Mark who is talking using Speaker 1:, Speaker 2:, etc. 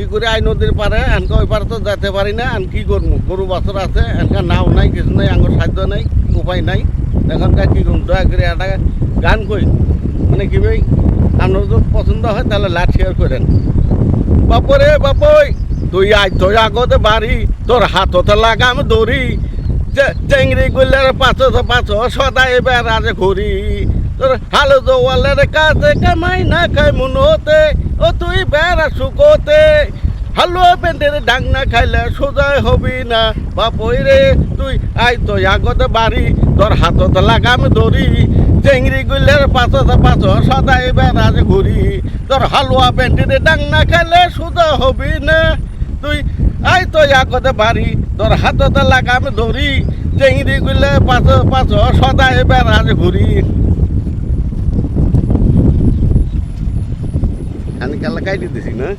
Speaker 1: কি করে আই নদীর পারে এনকে ওই পারে তো যেতে পারি না। এন কি করব গরু বাছর আছে এনকা নাও নাই, কিছু নাই আঙ্গুর সাহায্য নাই, উপায় নাই। এখনকার কি করুন দয়া করে একটা গান কই। মানে কি ভাই? আপনার যদি পছন্দ হয়, তাহলে লাট শেয়ার করেন। বাপরে বাপই, তুই আজ তুই আগতে বাড়ি, তোর হাততে লাগাম দড়ি। চেংড়ি গুলের পাঁচো পাঁচো সদাই বেড়ারে ঘুরি তোর হালো জোয়ালের কাছে কামাই না খাই মনোতে। ও বেড়া শুকোতে হালুয়া পেন্টের ডাং না খাইলে সোজাই হবি না। বাপই রে, তুই আই তুই আগতে বাড়ি। তোর হাতত লাগাম দড়ি। চেংড়ি গুলের পাঁচো পাঁচো সদাই বেড়ারে ঘুরি। তোর হালুয়া পেন্টের ডাং না খাইলে সোজা হবি না। তুই আই তো আগতে বাড়ি। তোর হাততে লাগাম ধরি চেংড়ি গুলে পাঁচ পাঁচ সদাই বেড়াজ ঘুরি। ane kalau kayak di sini